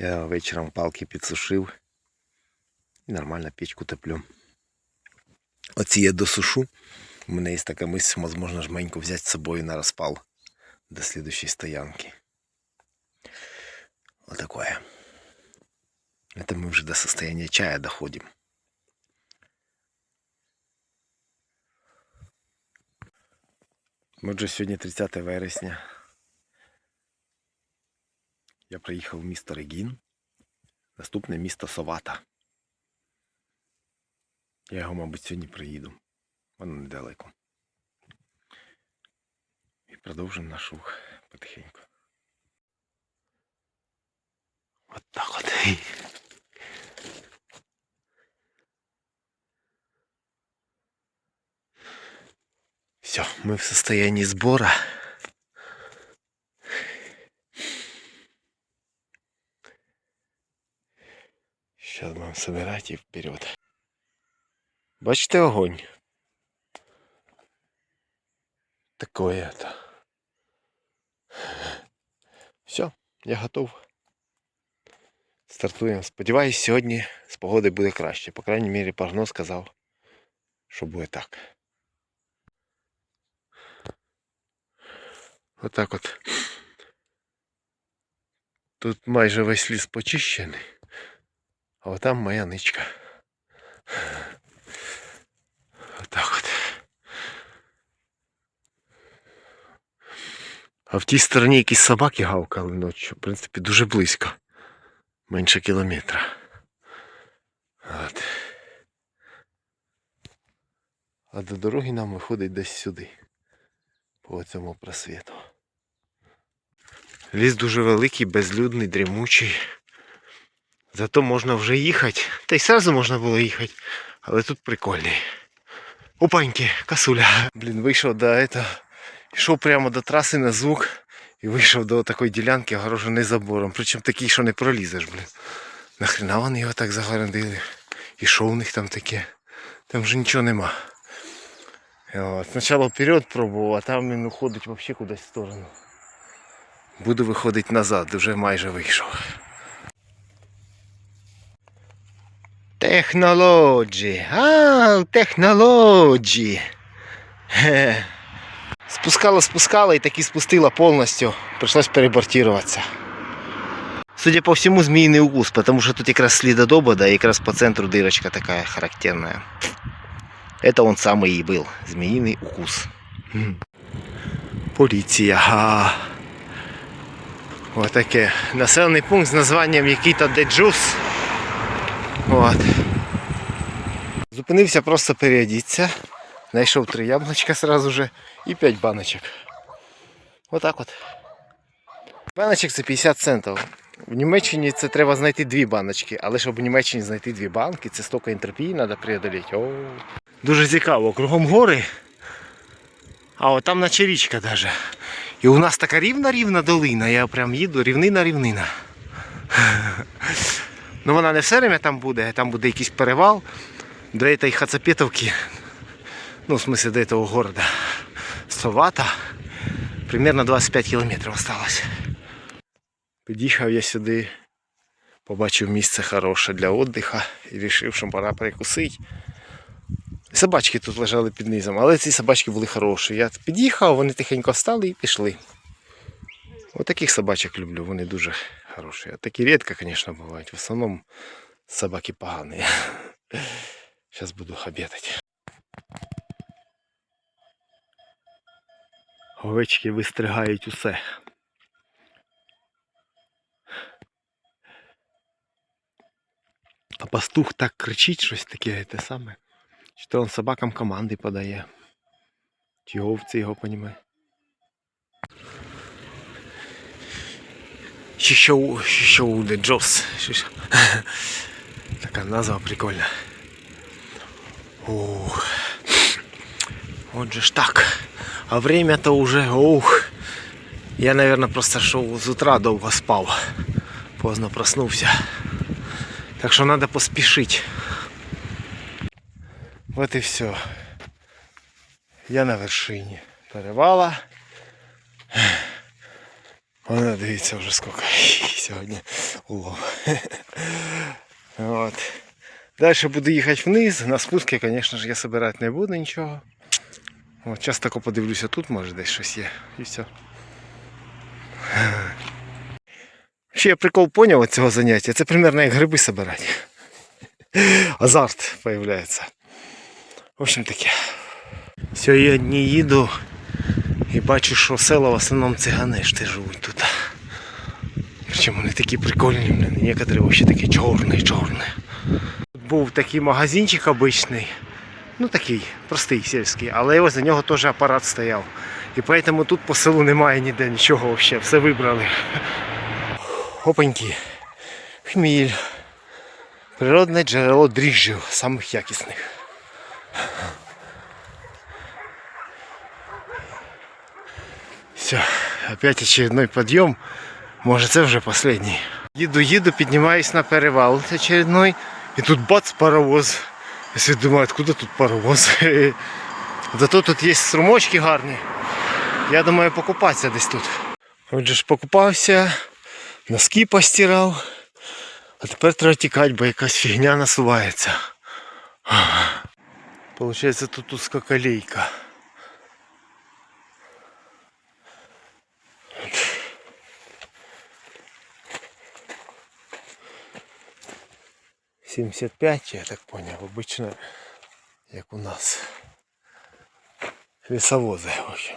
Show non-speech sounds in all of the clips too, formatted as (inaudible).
Я вечором палки підсушив і нормально печку топлю. Оці я досушу. У мене є така мисль, можна жменьку взяти з собою на розпал до следующей стоянки. Вот такое. Это мы уже до состояния чая доходим. Отже, сьогодні 30 вересня. Я приїхав в місто Регін. Наступне місто Совата. Я його, мабуть, сьогодні приїду. Воно недалеко. І продовжимо наш рух потихеньку. От так от. Все, мы в состоянии сбора. Сейчас будем собирать и вперед. Бачите огонь? Такое это. Все, я готов. Стартуємо. Сподіваюсь, сьогодні з погоди буде краще. По крайній мірі, прогноз сказав, що буде так. Отак от. Тут майже весь ліс почищений, а отам моя ничка. Отак от. А в тій стороні якісь собаки гавкали ночі. В принципі, дуже близько. Менше кілометра. От. А до дороги нам виходить десь сюди. По цьому просвіту. Ліс дуже великий, безлюдний, дрімучий. Зато можна вже їхати. Та й сразу можна було їхати. Але тут прикольний. Опаньки, косуля. Блін, вийшов до этого. Йшов прямо до траси на звук і вийшов до такої ділянки, огороженої забором. Причому такий, що не пролізеш, блін. Нахрена вони його так загородили? І що у них там таке? Там вже нічого нема. От. Спочатку вперед пробував, а там він уходить взагалі кудись в сторону. Буду виходити назад, вже майже вийшов. Технології. А, технології. Хе. Спускала, спускала і таки спустила повністю. Пришлось перебортуватися. Судя по всему, змеиный укус, потому что тут якраз слідодоба, да, и якраз по центру дырочка такая характерная. Это он самый и был, змеиный укус. М. Поліція. Га. Ось таке. Населений пункт з названням Якіта Деджус. От. Зупинився просто переодіться. Знайшов три яблучка сразу же і 5 баночок. Отак от. Баночок це 50 центів. В Німеччині це треба знайти дві баночки, але щоб в Німеччині знайти дві банки, це стільки ентропії треба преодоліти. О. Дуже цікаво, кругом гори. А от там наче річка даже. І у нас така рівна-рівна долина. Я прям їду, рівнина-рівнина. (laughs) Ну вона не все время там буде, там буде якийсь перевал до этой Хацапетовки. Ну, в смысле, до этого города. Совата. Примерно 25 кілометрів осталось. Під'їхав я сюди, побачив місце хороше для віддиха і вирішив, що пора перекусити. Собачки тут лежали під низом, але ці собачки були хороші. Я під'їхав, вони тихенько встали і пішли. Ось таких собачок люблю, вони дуже хороші. А такі рідко, звісно, бувають. В основному собаки погані. Зараз (laughs) буду обідати. Овечки вистригають усе. А пастух так кричить щось таке те саме. Чи то він собакам команди подає. Чи овці його понімає. Шішоу, шішоу де Джос. Шіш- Така назва прикольна. Ух. Отже ж так. А время-то уже, ух. Я, наверное, просто шел з утра довго спав. Поздно проснувся. Так що треба поспішити. Вот і все. Я на вершині перевала. Вона дивіться вже скільки. (laughs) сьогодні улов. От. Далі буду їхати вниз. На спуски, звісно ж, я збирати не буду нічого. От, зараз тако подивлюся, тут може десь щось є. І все. Ще я прикол поняв від цього заняття. Це примерно як гриби збирати. Азарт появляється. В общем таке. Все, я дні їду і бачу, що села в основному цигани ж живуть тут. Причому вони такі прикольні. Некоторі вообще такі чорні, чорні. Тут був такий магазинчик обичний. Ну такий, простий сільський, але возле нього теж апарат стояв. І поэтому тут по селу немає ніде нічого взагалі, все вибрали. Опаньки. Хміль. Природне джерело дріжджів, самих якісних. Все, опять очередной подъем. Может це вже последний. Їду, їду, піднімаюсь на перевал очередной. І тут бац, паровоз. Я думаю, откуда тут паровоз? (laughs) Зато тут є струмочки гарні. Я думаю, покупатися десь тут. Отже ж покупався, носки постирав. А тепер треба тікати, бо якась фігня насувається. Получається тут узкоколейка. Сімдесят п'ять, я так поняв, обично, як у нас. Лісовози, в общем.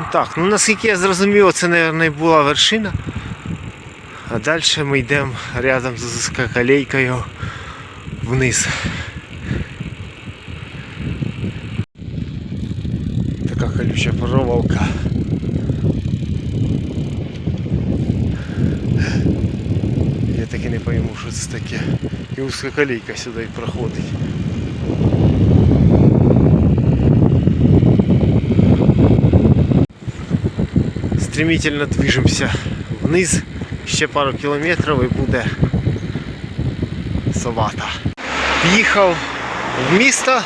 Ну Так, ну наскільки я зрозумів, це, мабуть, і була вершина. А далі ми йдемо рядом з скакалейкою вниз. Така колюча проволока. Я так і не пойму, що це таке. І узкоколейка сюди проходить. стремительно движемося вниз. Ще пару кілометрів і буде Совата. В'їхав в місто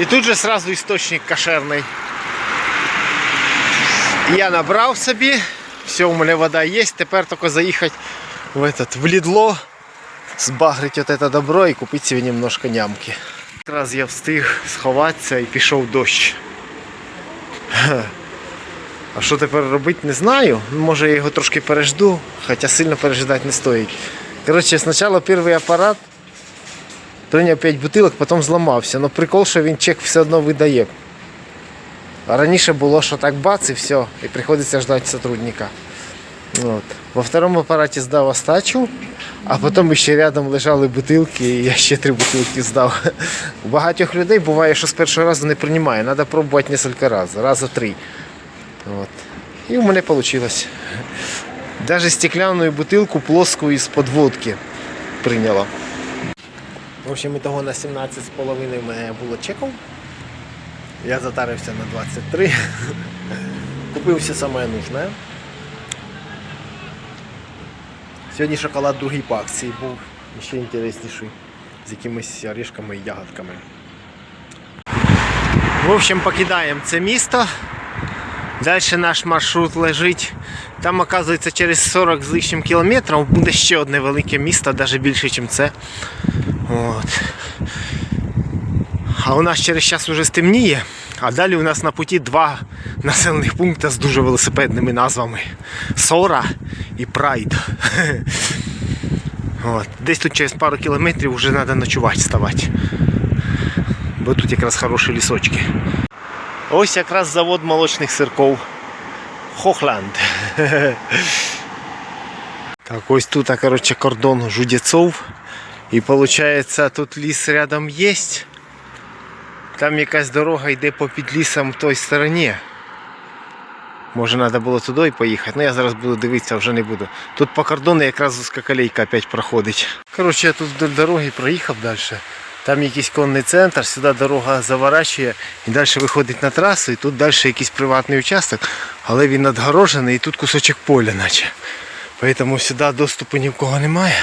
і тут же сразу істочник кошерний. Я набрав собі, все, у мене вода є, тепер тільки заїхати в, этот, в Лідло, збагрити от це добро і купити собі немножко нямки. Якраз я встиг сховатися і пішов дощ. А що тепер робити, не знаю. Може я його трошки пережду, хоча сильно пережидати не стоїть. Коротше, спочатку перший апарат прийняв 5 бутилок, потім зламався. Ну прикол, що він чек все одно видає. А раніше було, що так бац і все, і приходиться ждати сотрудника. От. Во второму апараті здав остачу, а потім ще рядом лежали бутилки, і я ще три бутилки здав. У багатьох людей буває, що з першого разу не приймає. Треба пробувати кілька разів, раза три. От. І у мене вийшло. Даже стеклянную бутылку плоскую из подводки прийняла. В общем, ітого на 17,5 в мене було чеков. Я затарився на 23. (laughs) Купив все саме нужне. Сьогодні шоколад другий по акції був ще інтересніший. З якимись орешками і ягодками. В общем, покидаємо це місто. Далі наш маршрут лежить. Там, оказується, через 40 з лишнім кілометрів буде ще одне велике місто, навіть більше, ніж це. От. А у нас через час вже стемніє, а далі у нас на путі два населених пункти з дуже велосипедними назвами. Сора і Прайд. (laughs) От. Десь тут через пару кілометрів вже треба ночувати ставати. Бо тут якраз хороші лісочки. Ось якраз завод молочних сирков. Хохланд. (laughs) Так, ось тут, короче, кордон жудецов. І виходить, тут ліс рядом є. Там якась дорога йде по під лісом в той стороні. Може треба було туди поїхати, ну я зараз буду дивитися, вже не буду. Тут по кордону якраз узкоколейка опять проходить. Коротше, я тут вдоль дороги проїхав далі. Там якийсь конний центр, сюди дорога заворачує і далі виходить на трасу, і тут далі якийсь приватний участок, але він надгорожений і тут кусочок поля наче. Тому сюди доступу ні в кого немає.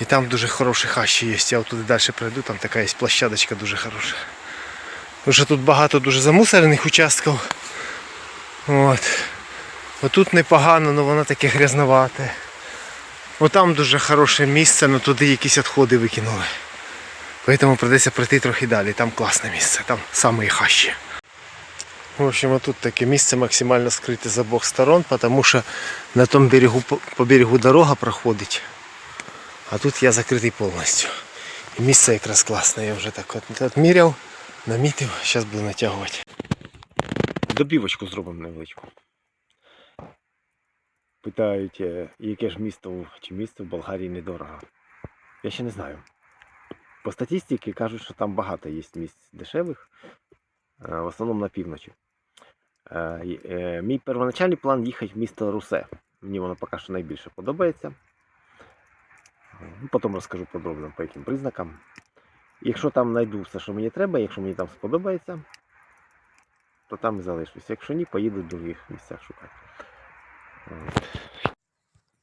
І там дуже хороші хащі є. Я туди далі пройду, там така є площадочка дуже хороша. Тому тут багато дуже замусорених участків. От. Отут непогано, але воно таке грязновате. Отам дуже хороше місце, але туди якісь відходи викинули. Тому придеться пройти трохи далі. Там класне місце, там саме хащі. В общем, тут таке місце максимально скрите з обох сторон, тому що на тому берегу по берегу дорога проходить. А тут я закритий повністю. І місце якраз класне. Я вже так от відміряв, намітив, зараз буду натягувати. Добівочку зробимо невеличку. Питають, е, яке ж місто чи місто в Болгарії недорого. Я ще не знаю. По статистиці кажуть, що там багато є місць дешевих, е, в основному на півночі. Е, Мій первоначальний план їхати в місто Русе. Мені воно поки що найбільше подобається. Ну, Потім розкажу подробно по яким признакам. Якщо там знайду все, що мені треба, якщо мені там сподобається, то там і залишусь. Якщо ні, поїду в других місцях шукати.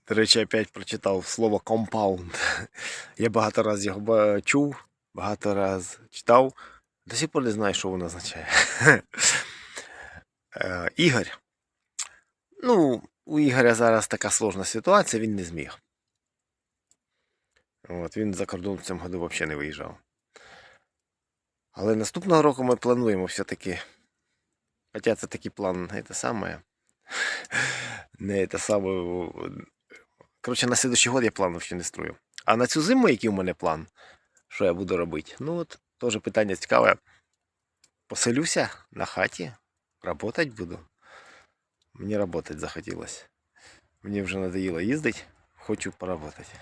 До речі, опять прочитав слово компаунд. (laughs) Я багато разів його чув, багато разів читав. До сих пор не знаю, що воно означає. (laughs) Е, Ігор. Ну, у Ігоря зараз така сложна ситуація, він не зміг. От, він за кордон в цьому году взагалі не виїжджав. Але наступного року ми плануємо все-таки. Хоча це такий план, те саме. Не те саме. (laughs) Коротше, на слідуючий год я плану ще не строю. А на цю зиму, який у мене план, що я буду робити? Ну от, теж питання цікаве. Поселюся на хаті, працювати буду. Мені працювати захотілося. Мені вже надоїло їздити, хочу поработати.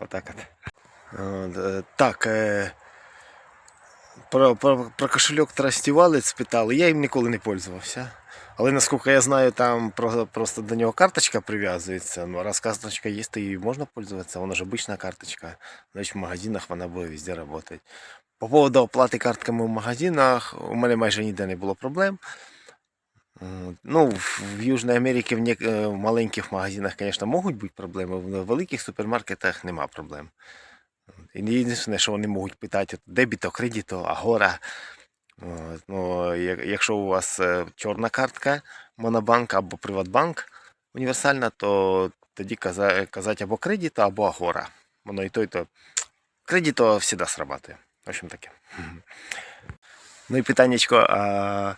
Отак (laughs) от. От, е, Так, е, про, про, про кошельок Трастівалець спитали, я їм ніколи не пользувався. Але наскільки я знаю, там про- просто до нього карточка прив'язується. Ну, раз карточка є, то її можна пользуватися, вона ж обична карточка. Значить, в магазинах вона буде везде працювати. По поводу оплати картками в магазинах, у мене майже ніде не було проблем. Ну, в Южній Америці в, нек- е, в маленьких магазинах, звісно, можуть бути проблеми, в великих супермаркетах нема проблем. Єдине, що вони можуть питати, дебіто, кредито, агора. Ну, якщо у вас е, чорна картка, Монобанк або Приватбанк універсальна, то тоді каза- казати або кредито, або агора. Воно і то, і то. Кредито завжди срабатує. В общем таке. (laughs) Ну і питаннячко а,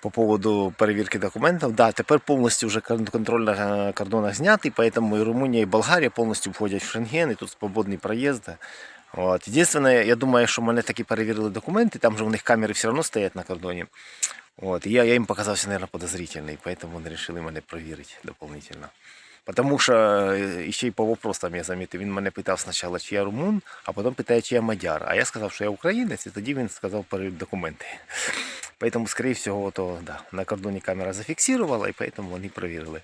по поводу перевірки документів. Да, тепер повністю вже контроль на кордонах знятий, поэтому і Румунія, і Болгарія повністю входять в Шенген, і тут свободний проїзд. От. Єдине, я думаю, що мене таки перевірили документи, там же у них камери все одно стоять на кордоні. От. І я, я їм показався, наверное, подозрительний, поэтому вони вирішили мене перевірити дополнительно. Потому що е, ще й по вопросам я замітив, він мене питав спочатку, чи я румун, а потім питає, чи я мадяр. А я сказав, що я українець, і тоді він сказав перевірити документи. Поэтому, скорее всего, то, да, на кордоні камера зафіксувала, і поэтому вони перевірили.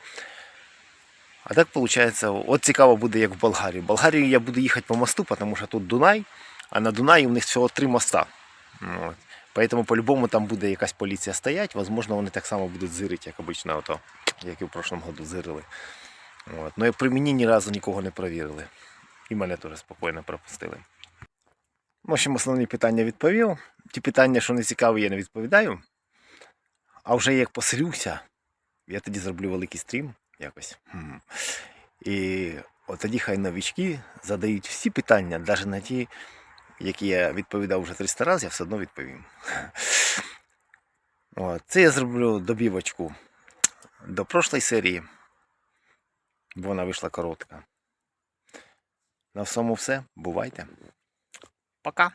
А так виходить, от цікаво буде, як в Болгарії. В Болгарію я буду їхати по мосту, тому що тут Дунай, а на Дунаї у них всього три моста. От. Поэтому по-любому там буде якась поліція стоять, возможно, вони так само будуть зирити, як обично, ото, як і в прошлому году зирили. От. Ну і при мені ні разу нікого не перевірили. І мене теж спокійно пропустили. В общем, основні питання відповів. Ті питання, що не цікаві, я не відповідаю. А вже як поселюся, я тоді зроблю великий стрім якось. І от тоді хай новічки задають всі питання, навіть на ті, які я відповідав вже 300 разів, я все одно відповім. От. Це я зроблю добівочку до прошлої серії, бо вона вийшла коротка. На всьому все. Бувайте. Пока.